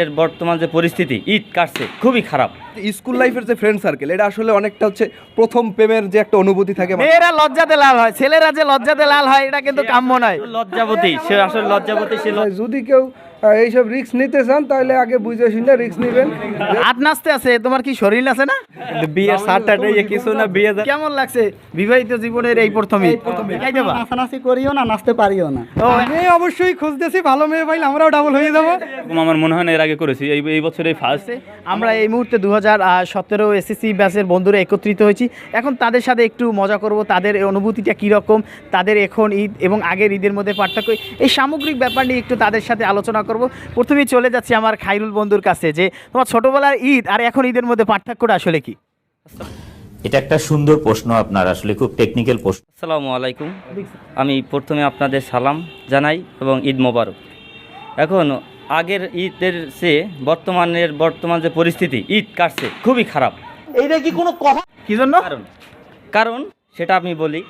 এর বর্তমান যে পরিস্থিতি ঈদ কাটছে খুবই খারাপ। স্কুল লাইফের যে ফ্রেন্ড সার্কেল এটা আসলে অনেকটা হচ্ছে প্রথম প্রেমের যে একটা অনুভূতি থাকে মেয়েরা লজ্জাতে লাল হয় ছেলেরা যে লজ্জাতে লাল হয় এটা কিন্তু কাম্য নয়। লজ্জাবতী সে আসলে লজ্জাবতী সে যদি কেউ এইসব রিস্ক নিতে চান তাহলে আগে বুঝে শুনে রিস্ক নেবেন। হাত নাচতে আছে তোমার কি শরীর আছে না? বিয়ের সারটা কিছু না বিয়ে কেমন লাগছে বিবাহিত জীবনের এই প্রথমে? নাচানাচি করিও না নাচতে পারিও না। মেয়ে অবশ্যই খুঁজতেছি ভালো মেয়ে পাইলে আমরাও ডাবল হয়ে যাব। আমার মনে হয় না এর আগে করেছি। এই এই বছরেই ফার্স্ট আমরা এই মুহূর্তে দু হাজার সতেরো এসএসসি ব্যাচের বন্ধুরা একত্রিত হয়েছি। এখন তাদের সাথে একটু মজা করব তাদের অনুভূতিটা কীরকম তাদের এখন ঈদ এবং আগের ঈদের মধ্যে পার্থক্য। এই সামগ্রিক ব্যাপার নিয়ে একটু তাদের সাথে আলোচনা করব। প্রথমেই চলে যাচ্ছি আমার খাইরুল বন্ধুর কাছে যে তোমার ছোটোবেলার ঈদ আর এখন ঈদের মধ্যে পার্থক্যটা আসলে কি? এটা একটা সুন্দর প্রশ্ন আপনার আসলে খুব টেকনিক্যাল প্রশ্ন। আসসালামু আলাইকুম। আমি প্রথমে আপনাদের সালাম জানাই এবং ঈদ মোবারক। এখন আগের ঈদের চেয়ে বর্তমানের বর্তমান যে পরিস্থিতি ঈদ কাটছে খুবই খারাপ। এইটা কি কোনো কথা? কি জন্য? কারণ কারণ সেটা আমি বলি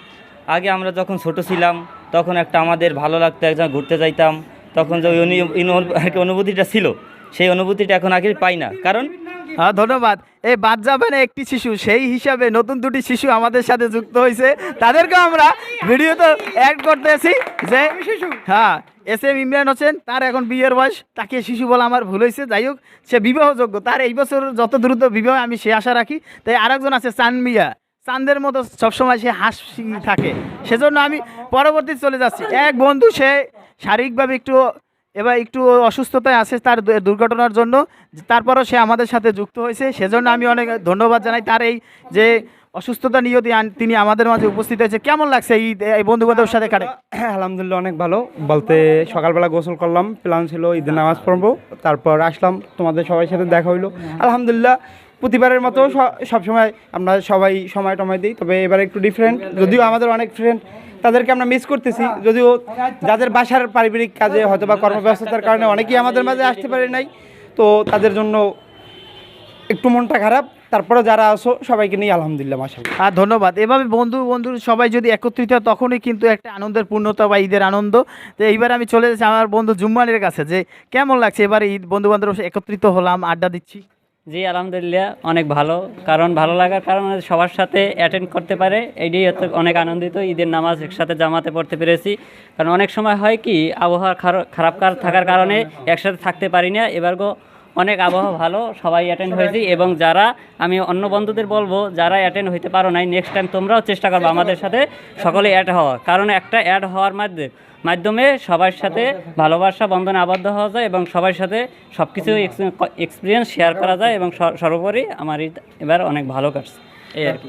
আগে আমরা যখন ছোট ছিলাম তখন একটা আমাদের ভালো লাগতো একজন ঘুরতে যাইতাম তখন যে ওই অনুভূতিটা ছিল সেই অনুভূতিটা এখন আগে পাই না। কারণ হ্যাঁ ধন্যবাদ। এই বাদ যাবে না একটি শিশু সেই হিসাবে নতুন দুটি শিশু আমাদের সাথে যুক্ত হয়েছে তাদেরকে আমরা ভিডিওতে অ্যাড করতেছি যে শিশু। হ্যাঁ এস এম ইমরান হোসেন তার এখন বিয়ের বয়স তাকে শিশু বলা আমার ভুল হয়েছে যাই হোক সে বিবাহযোগ্য। তার এই বছর যত দ্রুত বিবাহ আমি সে আশা রাখি। তাই আরেকজন আছে চান মিয়া। চাঁদের মতো সবসময় সে হাসি থাকে। সেজন্য আমি পরবর্তী চলে যাচ্ছি। এক বন্ধু সে শারীরিকভাবে একটু, এবার একটু অসুস্থতায় আছে তার দুর্ঘটনার জন্য। তারপরও সে আমাদের সাথে যুক্ত হয়েছে। সেজন্য আমি অনেক ধন্যবাদ জানাই তার এই যে অসুস্থতা নিয়েও তিনি- আমাদের মাঝে উপস্থিত হয়েছে। কেমন লাগছে এই এই বন্ধু বান্ধবের সাথে কাটে? আলহামদুলিল্লাহ অনেক ভালো। বলতে সকালবেলা গোসল করলাম। প্ল্যান ছিল ঈদের নামাজ পড়ব। তারপর আসলাম। তোমাদের সবার সাথে দেখা হইল। আলহামদুলিল্লাহ প্রতিবারের মতো সবসময় আমরা সবাই সময় টময় দিই, তবে এবার একটু ডিফারেন্ট যদিও আমাদের অনেক ফ্রেন্ড তাদেরকে আমরা মিস করতেছি। যদিও যাদের বাসার পারিবারিক কাজে হয়তো বা কর্মব্যস্ততার কারণে অনেকেই আমাদের মাঝে আসতে পারে নাই, তো তাদের জন্য একটু মনটা খারাপ। তারপরে যারা আসো সবাইকে নিয়ে আলহামদুলিল্লাহ মাসা আর ধন্যবাদ। এভাবে বন্ধু বন্ধু সবাই যদি একত্রিত হয়, তখনই কিন্তু একটা আনন্দের পূর্ণতা বা ঈদের আনন্দ। তো এইবার আমি চলে যাচ্ছি আমার বন্ধু জুম্মানের কাছে, যে কেমন লাগছে? এবার ঈদ বন্ধু বান্ধব একত্রিত হলাম, আড্ডা দিচ্ছি। জি, আলহামদুলিল্লাহ, অনেক ভালো। কারণ ভালো লাগার কারণ সবার সাথে অ্যাটেন্ড করতে পারে। এইটাই অনেক আনন্দিত, ঈদের নামাজ একসাথে জামাতে পড়তে পেরেছি। কারণ অনেক সময় হয় কি, আবহাওয়া খার- খারাপ কার- থাকার কারণে একসাথে থাকতে পারি না। এবার গো, অনেক আবহাওয়া ভালো, সবাই অ্যাটেন্ড হয়েছি এবং যারা, আমি অন্য বন্ধুদের বলব, যারা অ্যাটেন্ড হইতে পারো নাই নেক্সট টাইম তোমরাও চেষ্টা করবে আমাদের সাথে সকলে অ্যাড হওয়া কারণ একটা অ্যাড হওয়ার মাধ্যমে মাধ্যমে সবার সাথে ভালোবাসা, বন্ধনে আবদ্ধ হওয়া যায় এবং সবার সাথে সব কিছু এক্সপিরিয়েন্স শেয়ার করা যায় এবং সর- সর্বোপরি আমার এবার অনেক ভালো কাটছে।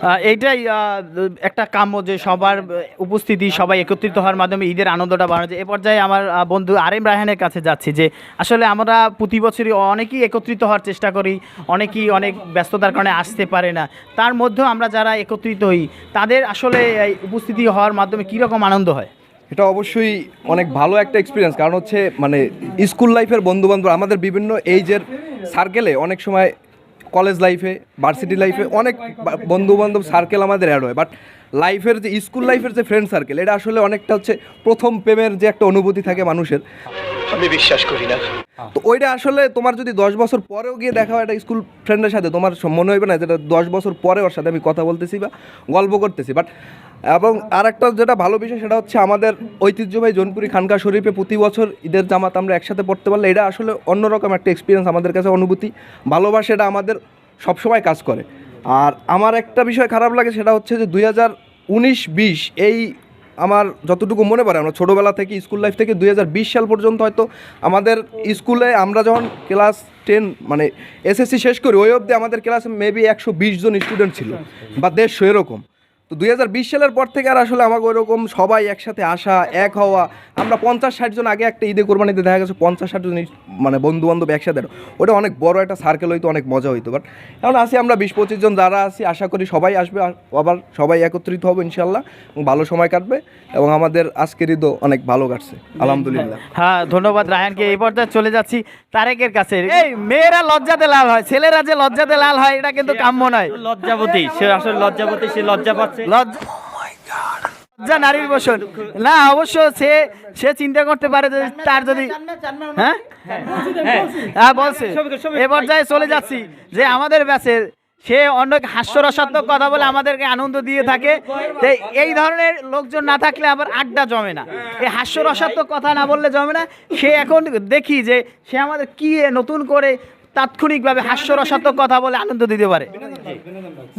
আর এইটাই একটা কাম্য যে সবার উপস্থিতি, সবাই একত্রিত হওয়ার মাধ্যমে ঈদের আনন্দটা বাড়ানো যায়। এ পর্যায়ে আমার বন্ধু আরেম রায়হানের কাছে যাচ্ছি যে, আসলে আমরা প্রতি বছরই অনেকেই একত্রিত হওয়ার চেষ্টা করি, অনেকেই অনেক ব্যস্ততার কারণে আসতে পারে না। তার মধ্যেও আমরা যারা একত্রিত হই, তাদের আসলে উপস্থিতি হওয়ার মাধ্যমে কীরকম আনন্দ হয়? এটা অবশ্যই অনেক ভালো একটা এক্সপিরিয়েন্স কারণ হচ্ছে মানে স্কুল লাইফের বন্ধুবান্ধব, আমাদের বিভিন্ন এইজের সার্কেলে অনেক সময় কলেজ লাইফে ভার্সিটি লাইফে অনেক বন্ধুবান্ধব সার্কেল আমাদের অ্যাড হয়। বাট লাইফের যে স্কুল লাইফের যে ফ্রেন্ড সার্কেল এটা আসলে অনেকটা হচ্ছে প্রথম প্রেমের যে একটা অনুভূতি থাকে মানুষের। তো ওইটা আসলে তোমার যদি দশ বছর পরেও গিয়ে দেখা হয় একটা স্কুল ফ্রেন্ডের সাথে, তোমার মনে হইবে না যেটা দশ বছর পরে ওর সাথে আমি কথা বলতেছি বা গল্প করতেছি। বাট এবং আর একটা যেটা ভালো বিষয়, সেটা হচ্ছে আমাদের ঐতিহ্যবাহী জোনপুরি খানকা শরীফে প্রতি বছর ঈদের জামাত আমরা একসাথে পড়তে পারলে এটা আসলে অন্যরকম একটা এক্সপিরিয়েন্স আমাদের কাছে, অনুভূতি, ভালোবাসা এটা আমাদের সবসময় কাজ করে। আর আমার একটা বিষয় খারাপ লাগে, সেটা হচ্ছে যে দুই হাজার উনিশ বিশ এই আমার যতটুকু মনে পড়ে, আমরা ছোটোবেলা থেকে, স্কুল লাইফ থেকে দুই হাজার বিশ সাল পর্যন্ত হয়তো আমাদের স্কুলে আমরা যখন ক্লাস টেন মানে এসএসসি শেষ করি, ওই অবধি আমাদের ক্লাসে মেবি একশো বিশ জন স্টুডেন্ট ছিল, বা দেড়শো এরকম। তো দুই হাজার বিশ সালের পর থেকে আর আসলে আমাকে ওইরকম সবাই একসাথে আসা এক হওয়া। আমরা পঞ্চাশ ষাট জন আগে একটা ঈদে কোরবানিতে দেখা গেছে পঞ্চাশ ষাট জন মানে বন্ধু বান্ধব একসাথে। ওটা অনেক বড় একটা সার্কেল হইতো অনেক মজা হইতো। বাট এখন আসি আমরা বিশ পঁচিশ জন যারা আছি আশা করি সবাই আসবে আবার সবাই একত্রিত হবে ইনশাল্লাহ এবং ভালো সময় কাটবে এবং আমাদের আজকের ঈদও অনেক ভালো কাটছে আলহামদুলিল্লাহ। হ্যাঁ ধন্যবাদ রায়হানকে এই পর্যায়ে চলে যাচ্ছি তারেকের কাছে। এই মেয়েরা লজ্জাতে লাল হয় ছেলেরা যে লজ্জাতে লাল হয় এটা কিন্তু কাম্য নয়। লজ্জাবতী সে আসলে লজ্জাবতী সে লজ্জা পাচ্ছে। লজ্জা নারীর বসন। না অবশ্য সে সে চিন্তা করতে পারে যে তার যদি হ্যাঁ? হ্যাঁ বলছে এ পর্যায়ে চলে যাচ্ছি। যে আমাদের ব্যাচে সে অনেক হাস্যরসাত্মক কথা বলে আমাদেরকে আনন্দ দিয়ে থাকে। এই ধরনের লোকজন না থাকলে আবার আড্ডা জমে না। এই হাস্যরসাত্মক কথা না বললে জমে না। সে এখন দেখি যে সে আমাদের কি নতুন করে তাৎক্ষণিকভাবে হাস্যরসাত্মক কথা বলে আনন্দ দিতে পারে।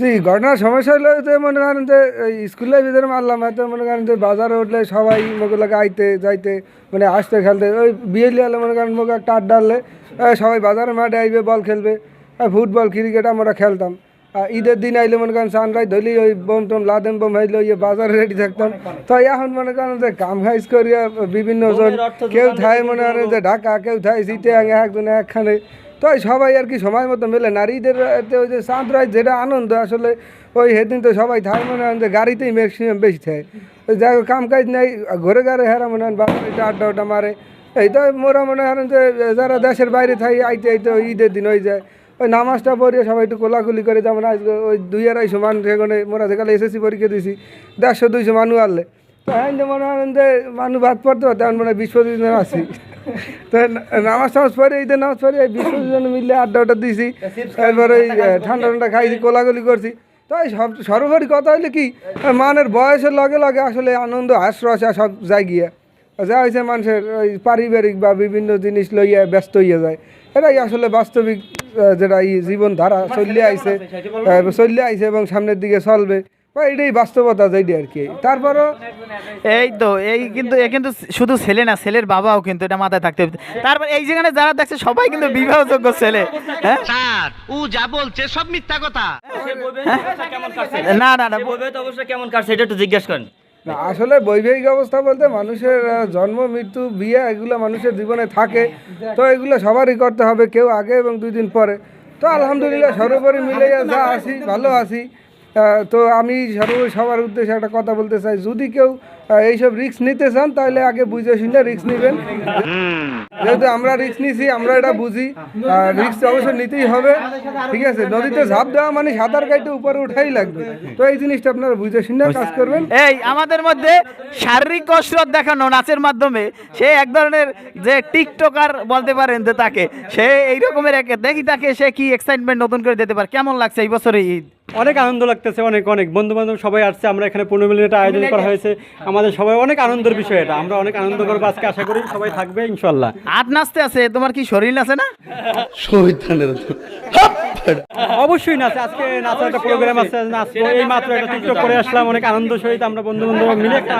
জি ঘটনার সমস্যা হলো যে মনে করেন যে এই স্কুলের ভিতরে মারলাম হয়তো মনে করেন যে বাজারে উঠলে সবাই মোগুলোকে আইতে যাইতে মানে আসতে খেলতে ওই বিয়ে লিয়ালে মনে করেন মোকে একটা আড্ডা আনলে সবাই বাজারে মাঠে আইবে বল খেলবে আর ফুটবল ক্রিকেট আমরা খেলতাম। আর ঈদের দিন আইলে মনে করেন সানরাইজ ধরলি ওই বোম টোম লাদেম বোম হইলে ওই বাজারে রেডি থাকতাম। তো এখন মনে করেন যে কাম খাইজ করিয়া বিভিন্ন জন কেউ থাই মনে করেন যে ঢাকা কেউ থাই সিটে একজন একখানে তো সবাই আর কি সময় মতো মেলে। নারীদের ওই যে চাঁদরাই যেটা আনন্দ, আসলে ওই সেদিন তো সবাই থাই মনে হয় যে গাড়িতেই ম্যাক্সিমাম বেশি থাকে। ওই যাই কাম কাজ নেই, ঘরে ঘরে হেরা মনে হয় এটা আড্ডা ওটা মারে। এই তো মোরা মনে হয় যে যারা দেশের বাইরে থাই আইতে আইতে ওই ঈদের দিন হয়ে যায়। ওই নামাজটা পড়িয়ে সবাই একটু কোলাকুলি করে, যেমন আজকে ওই দুই আড়াইশো মানুষ এখানে, মোরা যেখানে এসএসসি পরীক্ষা দিয়েছি দেড়শো দুইশো মানুষ আনলে। তো হ্যাঁ যে মনে হয় যে মানুষ ভাত পড়তে আমি মনে বিশ পঁচিশ জন আছি। তো নামাজ টামাজ পড়ে, ঈদের নামাজ এই বিশ পঁচিশ জন মিলে আড্ডা আড্ডা দিয়েছি তারপরে ওই ঠান্ডা ঠান্ডা খাইছি কোলাগুলি করছি। তো এই সব, সর্বোপরি কথা হইলে কি, মানের বয়সের লগে লগে আসলে আনন্দ হাস্যরসা সব যায় গিয়া। যা হয়েছে মানুষের ওই পারিবারিক বা বিভিন্ন জিনিস লইয়া ব্যস্ত হইয়া যায়। এটাই আসলে বাস্তবিক যেটা এই জীবনধারা চললে আইছে চললে আইছে এবং সামনের দিকে চলবে। বা এটাই বাস্তবতা যেটি আর কি। তারপরও এই তো এই কিন্তু এ কিন্তু শুধু ছেলে না ছেলের বাবাও কিন্তু এটা মাথায় থাকতে হবে। তারপর এই যেখানে যারা দেখছে সবাই কিন্তু বিবাহযোগ্য ছেলে। হ্যাঁ? না না না। বইবে তো অবশ্যই কেমন কাটছে এটা একটু জিজ্ঞেস করেন। না আসলে বৈবাহিক অবস্থা বলতে মানুষের জন্ম মৃত্যু বিয়ে এগুলো মানুষের জীবনে থাকে। তো এগুলো সবারই করতে হবে কেউ আগে এবং দুই দিন পরে। তো আলহামদুলিল্লাহ সর্বোপরি মিলে যা আছি ভালো আছি তো আমি সর্বসভার সবার উদ্দেশ্যে একটা কথা বলতে চাই। যদি কেউ এইসব রিস্ক নিতে চান তাহলে আগে বুঝে শুনে রিস্ক নেবেন। যেহেতু আমরা রিস্ক নিছি আমরা এটা বুঝি। রিস্ক অবশ্যই নিতেই হবে। ঠিক আছে নদীতে ঝাঁপ দেওয়া মানে সাঁতার কাইটে উপরে উঠাই লাগবে। তো এই জিনিসটা আপনারা বুঝে শুনে কাজ করবেন। এই আমাদের মধ্যে শারীরিক কসরত দেখানো নাচের মাধ্যমে সে এক ধরনের যে টিকটকার বলতে পারেন যে তাকে সে এই রকমের এক। দেখি তাকে সে কি এক্সাইটমেন্ট নতুন করে দিতে পারে। কেমন লাগছে এই বছরে ঈদ? অনেক আনন্দ লাগতেছে অনেক অনেক। বন্ধু বান্ধব সবাই আসছে আমরা এখানে পনেরো মিনিট আয়োজন করা হয়েছে। আমাদের সবাই অনেক আনন্দের বিষয় এটা। আমরা অনেক আনন্দ করব আজকে আশা করি সবাই থাকবে ইনশাল্লাহ আট নাচতে আছে তোমার কি শরীর আছে না? অবশ্যই নাচে আজকে নাচার একটা প্রোগ্রাম আছে নাচবো। এই মাত্র একটা টিকটক করে আসলাম অনেক আনন্দ সহিত আমরা বন্ধু বান্ধব মিলে একটা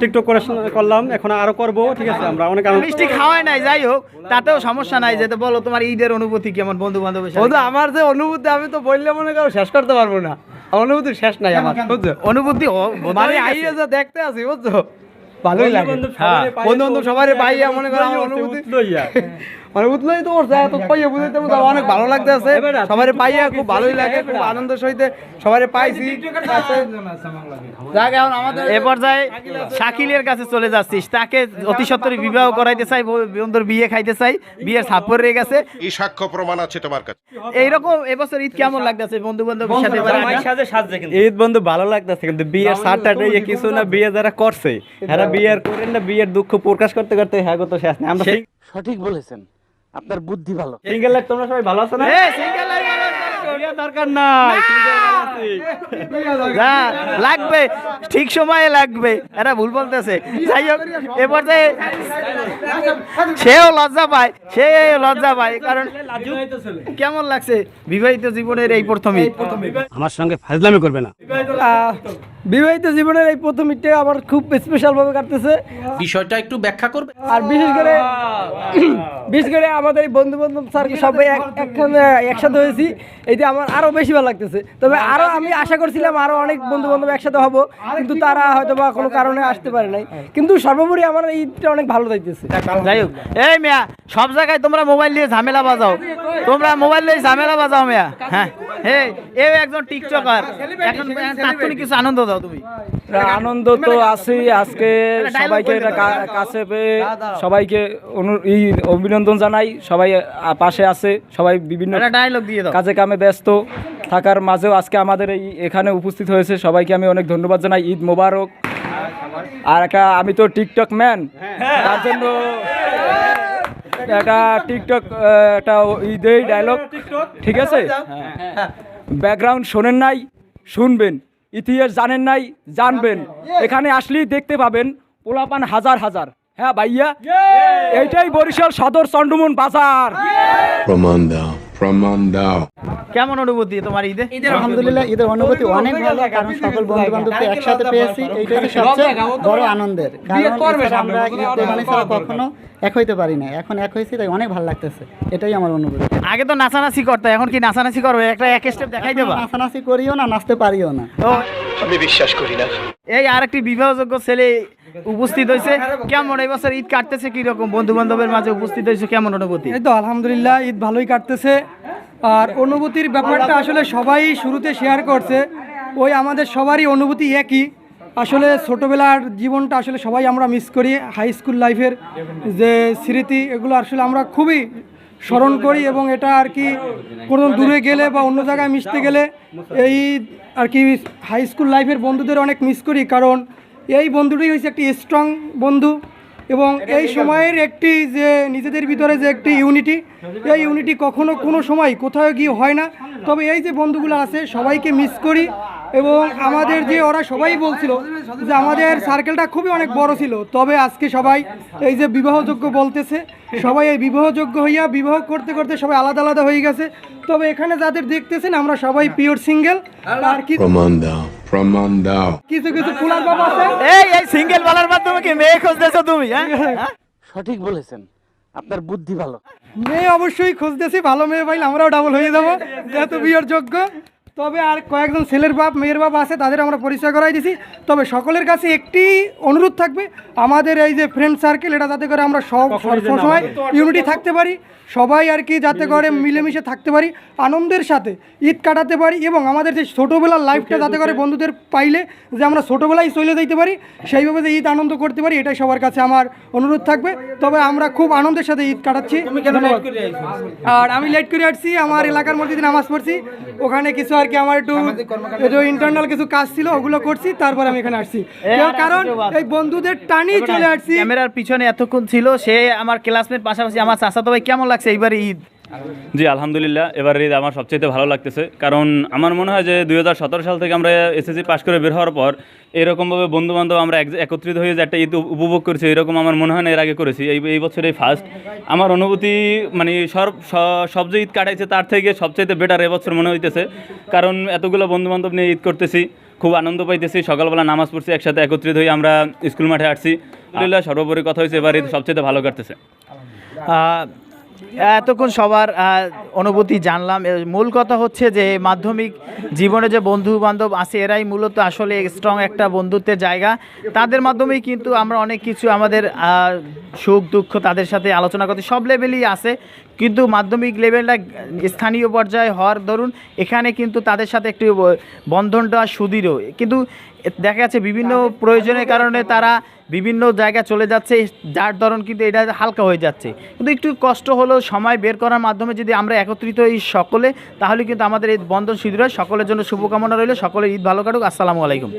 টিকটক করে করলাম এখন আরও করব ঠিক আছে আমরা অনেক আনন্দ মিষ্টি খাওয়াই নাই যাই হোক তাতেও সমস্যা নাই যে তো বলো তোমার ঈদের অনুভূতি কেমন বন্ধু বান্ধবের সাথে আমার যে অনুভূতি আমি তো বললে মনে করো শেষ করতে পারব না। অনুভূতি শেষ নাই আমার বুঝছ? অনুভূতি মানে আইয়ে যা দেখতে আছি বুঝছ? ভালোই লাগে। বন্ধু বান্ধব সবাই পাইয়া মনে করো আমার অনুভূতি। মানে উঠলেই তো ওর তো পাইয়া পারব অনেক ভালো লাগতেছে। সবাই পাইয়া খুব ভালোই লাগে খুব আনন্দ সহিতে সবাই পাইছি। যাক এখন আমাদের এ পর্যায়ে শাকিলের কাছে চলে যাচ্ছিস। তাকে অতি সত্তরই বিবাহ করাইতে চাই বন্ধুর বিয়ে খাইতে চাই বিয়ের সাপর রয়ে গেছে। এই সাক্ষ্য প্রমাণ আছে তোমার কাছে। এইরকম এবছর ঈদ কেমন লাগতেছে? বন্ধু বান্ধবের সাথে? সাজে কিন্তু। ঈদ বন্ধু ভালো লাগতেছে কিন্তু বিয়ের সাতটা কিছু না বিয়ে যারা করছে হ্যাঁ বিয়ের করেন না বিয়ের দুঃখ প্রকাশ করতে করতে হ্যাঁ গো তো শেষ আমরা সঠিক বলেছেন। আপনার বুদ্ধি ভালো। সিঙ্গেল লাইফ তোমরা সবাই ভালো আছো না? এ, single life ভালো আছে। বিয়ে দরকার নাই। না, লাগবে ঠিক সময়ে লাগবে। এরা ভুল বলতেছে। যাই হোক এ পর্যায়ে সেও লজ্জা পায় সে লজ্জা পায় কারণ কেমন লাগছে বিবাহিত জীবনের এই প্রথমে আমার সঙ্গে ফাজলামি করবে না। বিবাহিত জীবনের এই প্রথম ঈদটা আমার খুব স্পেশাল ভাবে কাটতেছে। বিষয়টা একটু ব্যাখ্যা করবে? আর বিশেষ করে বিশেষ করে আমাদের এই বন্ধু বান্ধব স্যার সবাই একখানে একসাথে হয়েছি। এইটা আমার আরও বেশি ভালো লাগতেছে। তবে আরও আমি আশা করছিলাম আরও অনেক বন্ধু বান্ধব একসাথে হব কিন্তু তারা হয়তো বা কোনো কারণে আসতে পারে নাই। কিন্তু সর্বোপরি আমার এই ঈদটা অনেক ভালো যাইতেছে যাই হোক। এই মিয়া সব জায়গায় তোমরা মোবাইল নিয়ে ঝামেলা বাজাও। তোমরা মোবাইল নিয়ে ঝামেলা বাজাও মিয়া। হ্যাঁ। একজন টিকটকার। এখন তাৎক্ষণিক কিছু আনন্দ দাও তুমি। আনন্দ তো আছেই। আজকে সবাইকে এটা কাছে পেয়ে সবাইকে অনু- অভিনন্দন জানাই। সবাই পাশে আছে। সবাই বিভিন্ন একটা ডায়লগ দিয়ে দাও। কাজে কামে ব্যস্ত থাকার মাঝেও আজকে আমাদের এই এখানে উপস্থিত হয়েছে। সবাইকে আমি অনেক ধন্যবাদ জানাই। ঈদ মোবারক। আর একটা আমি তো টিকটক ম্যান। তার জন্য একটা টিকটক একটা ঈদের ডায়লগ ঠিক আছে? ব্যাকগ্রাউন্ড শোনেন নাই শুনবেন। ইতিহাস জানেন নাই জানবেন। এখানে আসলেই দেখতে পাবেন পোলাপান হাজার হাজার। হ্যাঁ ভাইয়া? এইটাই বরিশাল সদর চন্ডমন বাজার। প্রমাণ দাও প্রমাণ দাও কেমন অনুভূতি তোমার ঈদে? ঈদের আলহামদুলিল্লাহ ঈদের অনুভূতি অনেক ভালো কারণ সকল বন্ধু বান্ধবকে একসাথে পেয়েছি এইটাই হচ্ছে সবচেয়ে বড় আনন্দের। কারণ আমরা ঈদে মানে ছাড়া কখনো এক হইতে পারি না এখন এক হয়েছি তাই অনেক ভালো লাগতেছে। এটাই আমার অনুভূতি। আগে তো নাচানাচি করতে এখন কি নাচানাচি করবে? একটা এক স্টেপ দেখাই দেবা। নাচানাচি করিও না নাচতে পারিও না। তো আমি বিশ্বাস করি না। এই আরেকটি বিবাহযোগ্য ছেলে উপস্থিত হয়েছে। কেমন এই বছর ঈদ কাটতেছে কি রকম বন্ধু বান্ধবের মাঝে উপস্থিত হয়েছে কেমন অনুভূতি? এই তো আলহামদুলিল্লাহ ঈদ ভালোই কাটতেছে। আর অনুভূতির ব্যাপারটা আসলে সবাই শুরুতে শেয়ার করছে। ওই আমাদের সবারই অনুভূতি একই। আসলে ছোটোবেলার জীবনটা আসলে সবাই আমরা মিস করি। হাই স্কুল লাইফের যে স্মৃতি, এগুলো আসলে আমরা খুবই স্মরণ করি এবং এটা আর কি কোনো দূরে গেলে বা অন্য জায়গায় মিশতে গেলে এই আর কি হাই স্কুল লাইফের বন্ধুদের অনেক মিস করি। কারণ এই বন্ধুটি হচ্ছে একটি স্ট্রং বন্ধু। এবং এই সময়ের একটি যে নিজেদের ভিতরে যে একটি ইউনিটি এই ইউনিটি কখনো কোনো সময় কোথাও গিয়ে হয় না। তবে এই যে বন্ধুগুলো আছে সবাইকে মিস করি। এবং আমাদের যে ওরা সবাই বলছিল যে আমাদের সার্কেলটা খুবই অনেক বড় ছিল তবে আজকে সবাই এই যে বিবাহযোগ্য বলতেছে সবাই এই বিবাহযোগ্য হইয়া বিবাহ করতে করতে সবাই আলাদা আলাদা হয়ে গেছে। তবে এখানে যাদের দেখতেছেন আমরা সবাই পিওর সিঙ্গেল আর কি প্রমাণ দাও প্রমাণ দাও। কিছু কিছু ফুলার বাবা আছে। এই এই সিঙ্গেল বলার মাধ্যমে কি মেয়ে খুঁজতেছো তুমি হ্যাঁ? সঠিক বলেছেন। আপনার বুদ্ধি ভালো। মেয়ে অবশ্যই খুঁজতেছি ভালো মেয়ে পাইলে আমরাও ডাবল হয়ে যাব যেহেতু বিয়ের যোগ্য। তবে আর কয়েকজন ছেলের বাপ মেয়ের বাপ আছে তাদের আমরা পরিচয় করাই দিছি। তবে সকলের কাছে একটি অনুরোধ থাকবে আমাদের এই যে ফ্রেন্ড সার্কেল এটা যাতে করে আমরা সব সবসময় ইউনিটি থাকতে পারি সবাই আর কি যাতে করে মিলেমিশে থাকতে পারি আনন্দের সাথে ঈদ কাটাতে পারি এবং আমাদের যে ছোটোবেলার লাইফটা যাতে করে বন্ধুদের পাইলে যে আমরা ছোটোবেলায় চলে যেতে পারি সেইভাবে যে ঈদ আনন্দ করতে পারি এটাই সবার কাছে আমার অনুরোধ থাকবে। তবে আমরা খুব আনন্দের সাথে ঈদ কাটাচ্ছি। আর আমি লেট করে আসছি আমার এলাকার মসজিদে নামাজ পড়ছি ওখানে কিছু আর কি আমার একটু ইন্টারনাল কিছু কাজ ছিল ওগুলো করছি তারপর আমি এখানে আসছি। কারণ এই বন্ধুদের টানেই চলে আসছি। ক্যামেরার পিছনে এতক্ষণ ছিল সে আমার ক্লাসমেট পাশাপাশি আমার চাচাতো ভাই কেমন লাগছে এইবার ঈদ? জি, আলহামদুলিল্লাহ। এবার ঈদ আমার সবচেয়ে ভালো লাগতেছে। কারণ আমার মনে হয় যে দুই হাজার সতেরো সাল থেকে আমরা এসএসসি পাশ করে বের হওয়ার পর এরকমভাবে বন্ধু বান্ধব আমরা এক- একত্রিত হয়ে যে একটা ঈদ উপভোগ করেছি, এরকম আমার মনে হয় না এর আগে করেছি। এই এই বছর ফার্স্ট আমার অনুভূতি মানে সব সব যে ঈদ কাটাইছে তার থেকে সবচেয়ে বেটার এবছর মনে হইতেছে। কারণ এতগুলো বন্ধু বান্ধব নিয়ে ঈদ করতেছি, খুব আনন্দ পাইতেছি। সকালবেলা নামাজ পড়ছি, একসাথে একত্রিত হয়ে আমরা স্কুল মাঠে আসছি আলহামদুলিল্লাহ সর্বোপরি কথা হয়েছে এবার ঈদ সবচেয়ে ভালো কাটতেছে। এতক্ষণ সবার অনুভূতি জানলাম। মূল কথা হচ্ছে যে, মাধ্যমিক জীবনে যে বন্ধু বান্ধব আছে, এরাই মূলত আসলে স্ট্রং একটা বন্ধুত্বের জায়গা। তাদের মাধ্যমেই কিন্তু আমরা অনেক কিছু আমাদের সুখ দুঃখ তাদের সাথে আলোচনা করতে, সব লেভেলই আছে। কিন্তু মাধ্যমিক লেভেলটা স্থানীয় পর্যায়ে হওয়ার দরুন এখানে কিন্তু তাদের সাথে একটু বন্ধনটা সুদৃঢ়। কিন্তু দেখা যাচ্ছে বিভিন্ন প্রয়োজনের কারণে তারা বিভিন্ন জায়গায় চলে যাচ্ছে যার ধরন কিন্তু এটা হালকা হয়ে যাচ্ছে। কিন্তু একটু কষ্ট হলেও সময় বের করার মাধ্যমে যদি আমরা একত্রিত এই সকলে তাহলে কিন্তু আমাদের এই বন্ধন সুদৃঢ়। হয়। সকলের জন্য শুভকামনা রইল। সকলের ঈদ ভালো কাটুক। আসসালামু আলাইকুম।